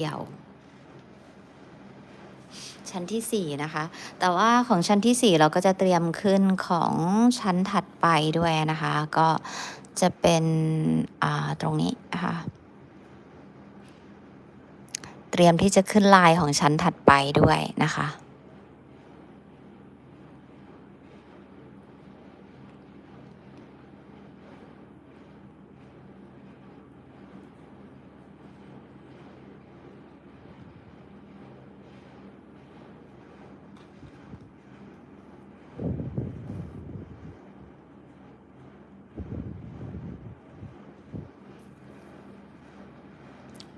เดี่ยว ชั้นที่สี่นะคะ แต่ว่าของชั้นที่สี่เราก็จะเตรียมขึ้นของชั้นถัดไปด้วยนะคะ ก็จะเป็นตรงนี้นะคะเตรียมที่จะขึ้นลายของชั้นถัดไปด้วยนะคะ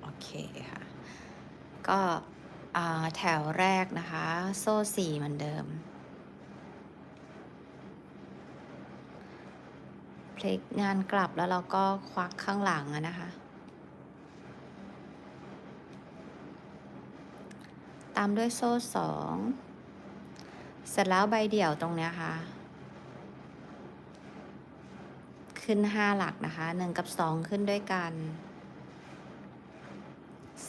โอ เคค่ะ ก็แถวแรกนะคะ โซ่สี่เหมือนเดิม พลิกงานกลับแล้วเราก็ควักข้างหลังนะคะตามด้วยโซ่สองเสร็จแล้วใบเดี่ยวตรงเนี้ยค่ะ ขึ้นห้าหลักนะคะหนึ่งกับสองขึ้นด้วยกัน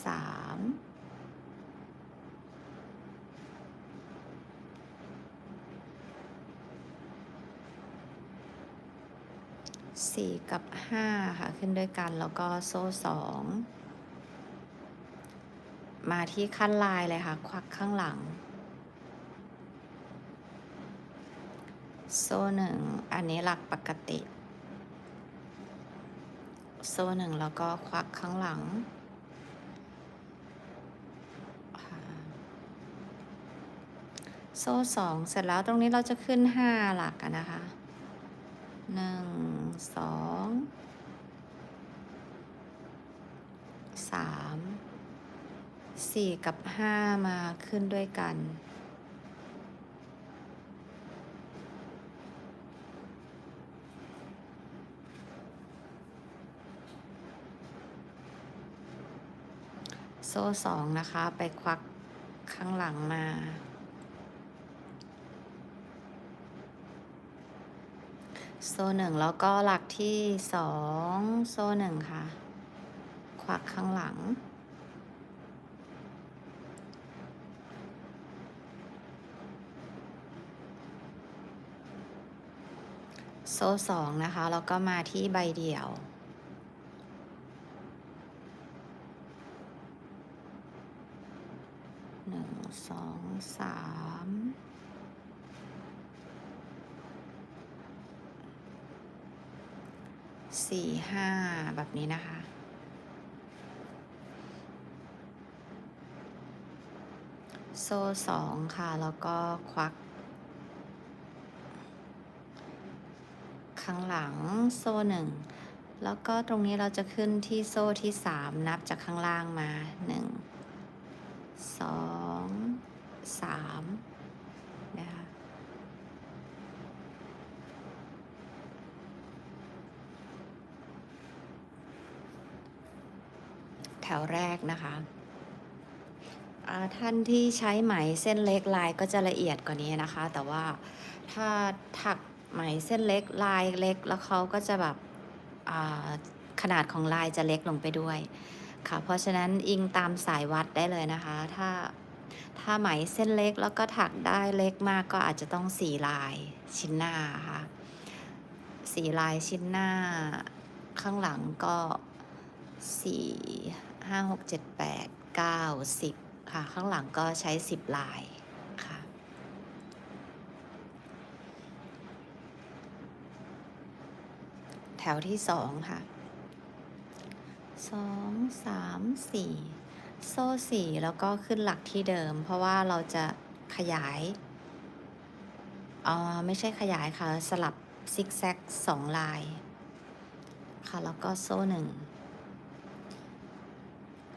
สามสี่กับห้าค่ะ ขึ้นด้วยกันแล้วก็โซ่สองมาที่ขั้นลายเลยค่ะ ควักข้างหลัง โซ่หนึ่งอันนี้หลักปกติ โซ่หนึ่งแล้วก็ควักข้างหลัง ค่ะ โซ่สองเสร็จแล้วตรงนี้เราจะขึ้นห้าหลักอะนะคะหนึ่งสองสามสี่กับห้ามาขึ้นด้วยกันโซ่สองนะคะ ไปควักข้างหลังมา โซ่หนึ่งแล้วก็หลักที่สองโซ่หนึ่งค่ะ ควักข้างหลัง โซ่สองนะคะ แล้วก็มาที่ใบเดี่ยว หนึ่งสองสาม สี่ห้าแบบนี้นะคะ โซ่สองค่ะ แล้วก็ควัก ข้างหลังโซ่หนึ่งแล้วก็ตรงนี้เราจะขึ้นที่โซ่ที่สามนับจากข้างล่างมาหนึ่ง สองสามนะคะ แถวแรกนะคะท่านที่ใช้ไหมเส้นเล็กลายก็จะละเอียดกว่านี้นะคะ แต่ว่าถ้าถักไหมเส้นเล็กลายเล็ก แล้วเขาก็จะแบบขนาดของลายจะเล็กลงไปด้วยค่ะ เพราะฉะนั้นอิงตามสายวัดได้เลยนะคะ ถ้าถ้าไหมเส้นเล็กแล้วก็ถักได้เล็กมากก็อาจจะต้องสีลายชิ้นหน้าค่ะสีลายชิ้นหน้าข้างหลังก็สี่ ห้าหกเจ็ดแปดเก้าสิบค่ะ ข้างหลังก็ใช้สิบลายค่ะ แถวที่สองค่ะสองสามสี่โซ่สี่แล้วก็ขึ้นหลักที่เดิม เพราะว่าเราจะขยายอ่อไม่ใช่ขยายค่ะ สลับซิกแซกสองลาย ค่ะ แล้วก็โซ่หนึ่ง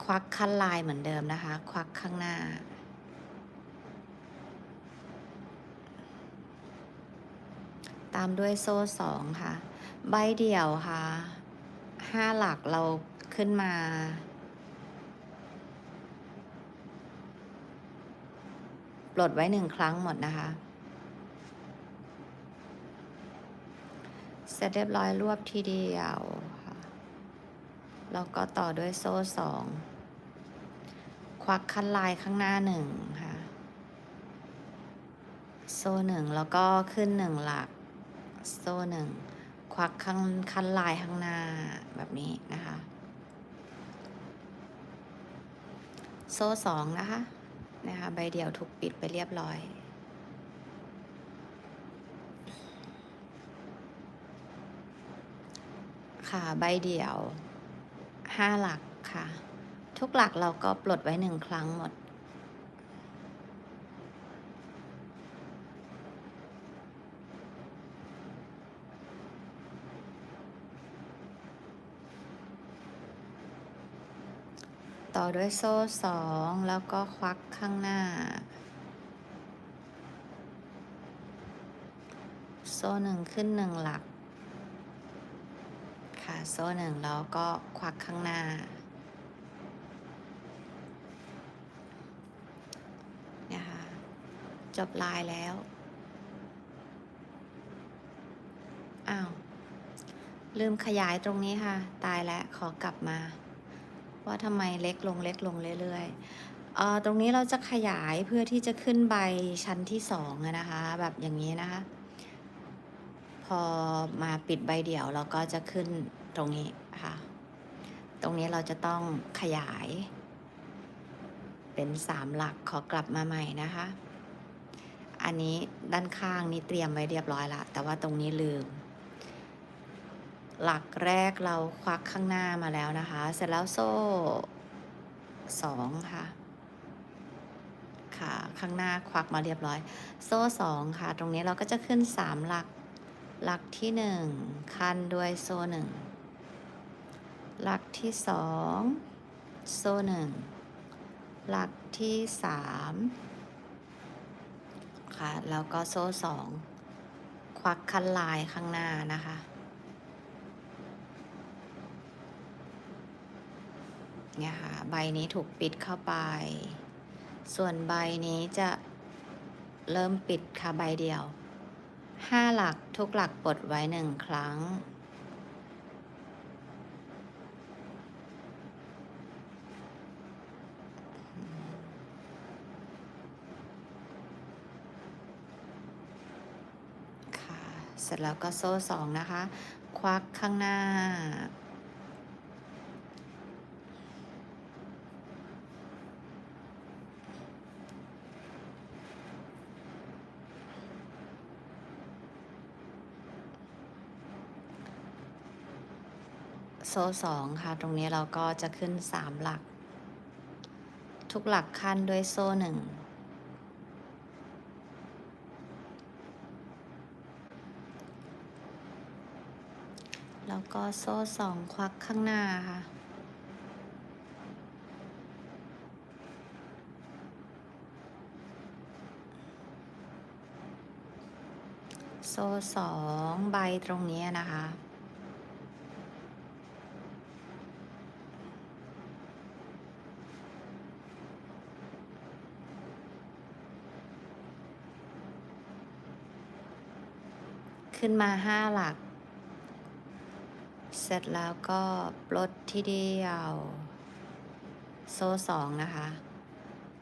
วักขั้นลายเหมือนเดิมนะคะ ควักข้างหน้า ตามด้วยโซ่สองค่ะ ใบเดี่ยวค่ะห้าหลักเราขึ้นมา ปลดไว้หนึ่งครั้งหมดนะคะ เสร็จเรียบร้อยรวบทีเดียวค่ะแล้วก็ต่อด้วยโซ่สอง ควักคันลายข้างหน้าหนึ่งค่ะ โซ่หนึ่งแล้วก็ขึ้นหนึ่งหลัก โซ่หนึ่งควักข้างคันลายข้างหน้าแบบนี้นะคะ โซ่สองนะคะนะคะใบเดียวถูกปิดไปเรียบร้อยค่ะใบเดี่ยวห้าหลักค่ะ ทุกหลักเราก็ปลดไว้หนึ่งครั้งหมด ต่อด้วยโซ่สองแล้วก็ควักข้างหน้า โซ่หนึ่งขึ้นหนึ่งหลัก ค่ะ โซ่หนึ่งแล้วก็ควักข้างหน้า นะคะ จบลายแล้ว อ้าว ลืมขยายตรงนี้ค่ะ ตายแล้วขอกลับมา ว่าทำไมเล็กลงเล็กลงเรื่อยๆเอ่อตรงนี้เราจะขยายเพื่อที่จะขึ้นใบชั้นที่สองนะคะ แบบอย่างนี้นะคะ พอมาปิดใบเดี่ยวเราก็จะขึ้นตรงนี้ค่ะ ตรงนี้เราจะต้องขยายเป็นสามหลักขอกลับมาใหม่นะคะ อันนี้ด้านข้างนี้เตรียมไว้เรียบร้อยละแต่ว่าตรงนี้ลืม หลักแรกเราควักข้างหน้ามาแล้วนะคะ เสร็จแล้วโซ่สองค่ะ ค่ะ ข้างหน้าควักมาเรียบร้อย โซ่สองค่ะ ตรงนี้เราก็จะขึ้นสามหลัก หลักที่หนึ่งคันด้วยโซ่หนึ่งหลักที่สองโซ่หนึ่งหลักที่สาม คะ แล้วก็โซ่สองควักคันลายข้างหน้านะคะ เนี่ยค่ะ ใบนี้ถูกปิดเข้าไป ส่วนใบนี้จะเริ่มปิดค่ะใบเดียวห้าหลักทุกหลักปลดไว้หนึ่งครั้ง ค่ะ เสร็จแล้วก็โซ่สองนะคะ ควักข้างหน้า โซ่สองค่ะ ตรงนี้เราก็จะขึ้นสามหลัก ทุกหลักขั้นด้วยโซ่หนึ่ง แล้วก็โซ่สองควักข้างหน้าค่ะ โซ่สองใบตรงนี้นะคะขึ้นมาห้าหลัก เสร็จแล้วก็ปลดที่เดียว โซ่สองนะคะ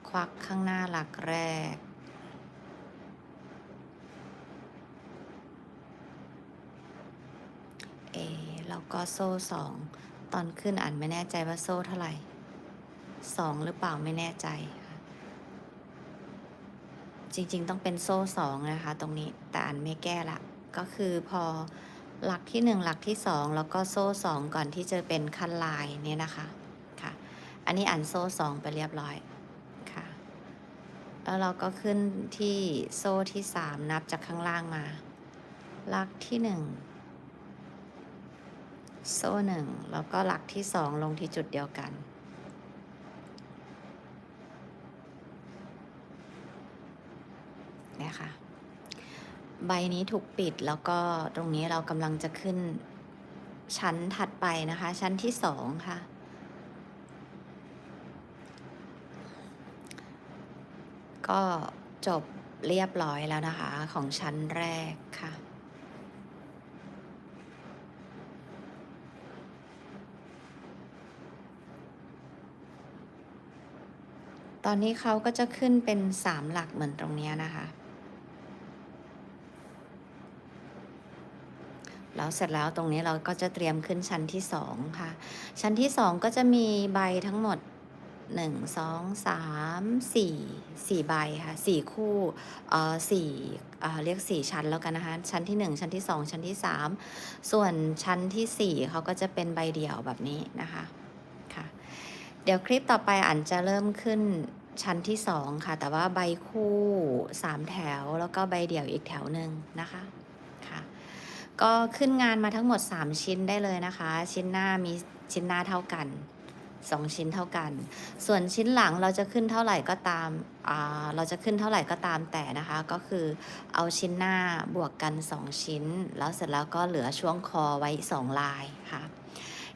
ควักข้างหน้าหลักแรก เอ แล้วก็โซ่สองตอนขึ้นอ่านไม่แน่ใจว่าโซ่เท่าไหร่สองหรือเปล่าไม่แน่ใจจริงๆ ต้องเป็นโซ่สองนะคะ ตรงนี้แต่อ่านไม่แก้ละ ก็คือพอ หลักที่หนึ่งหลักที่สองแล้วก็โซ่สองก่อนที่จะเป็นคันลายนี่นะคะค่ะ อันนี้อ่านโซ่สองไปเรียบร้อยค่ะ แล้วเราก็ขึ้นที่โซ่ที่สามนับจากข้างล่างมา หลักที่หนึ่งโซ่หนึ่งแล้วก็หลักที่สองลงที่จุดเดียวกัน เนี่ยค่ะ ใบนี้ถูกปิดแล้วก็ตรงนี้เรากำลังจะขึ้นชั้นถัดไปนะคะ ชั้นที่สองค่ะ ก็จบเรียบร้อยแล้วนะคะของชั้นแรกค่ะตอนนี้เขาก็จะขึ้นเป็นสามหลักเหมือนตรงนี้นะคะ แล้วเสร็จแล้วตรงนี้เราก็จะเตรียมขึ้นชั้นที่สองค่ะ ชั้นที่สองก็จะมีใบทั้งหมดหนึ่งสองสามสี่สี่ใบค่ะสี่คู่เอ่อสี่เอ่อเรียกสี่ชั้นแล้วกันนะคะ ชั้นที่หนึ่งชั้นที่สองชั้นที่สามส่วนชั้นที่สี่เขาก็จะเป็นใบเดี่ยวแบบนี้นะคะค่ะ เดี๋ยวคลิปต่อไปอันจะเริ่มขึ้นชั้นที่สองค่ะ แต่ว่าใบคู่สามแถวแล้วก็ใบเดี่ยวอีกแถวหนึ่งนะคะค่ะ ก็ขึ้นงานมาทั้งหมด 3 ชิ้นได้เลยนะคะ ชิ้นหน้ามีชิ้นหน้าเท่ากัน 2 ชิ้นเท่ากัน ส่วนชิ้นหลังเราจะขึ้นเท่าไหร่ก็ตามอ่าเราจะขึ้นเท่าไหร่ก็ตามแต่นะคะ ก็คือเอาชิ้นหน้าบวกกัน 2 ชิ้น แล้วเสร็จแล้วก็เหลือช่วงคอไว้ 2 ลายค่ะ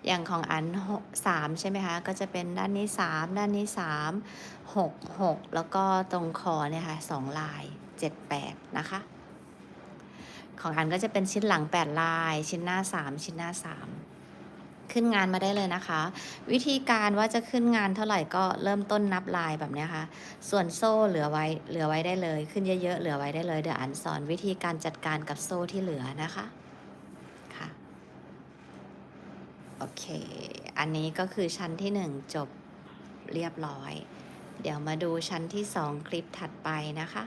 อย่างของอันสามใช่ไหมคะ ก็จะเป็นด้านนี้3ด้านนี้3 6 6แล้วก็ตรงคอเนี่ยค่ะสองลาย7 8นะคะ ของอันก็จะเป็นชิ้นหลัง 8 ลาย ชิ้นหน้า 3 ชิ้นหน้า 3 ขึ้นงานมาได้เลยนะคะ วิธีการว่าจะขึ้นงานเท่าไหร่ก็เริ่มต้นนับลายแบบนี้ค่ะ ส่วนโซ่เหลือไว้เหลือไว้ได้เลย ขึ้นเยอะๆเหลือไว้ได้เลยเดี๋ยวอันสอนวิธีการจัดการกับโซ่ที่เหลือนะคะค่ะโอเค อันนี้ก็คือชั้นที่ 1 จบเรียบร้อย เดี๋ยวมาดูชั้นที่ 2 คลิปถัดไปนะคะ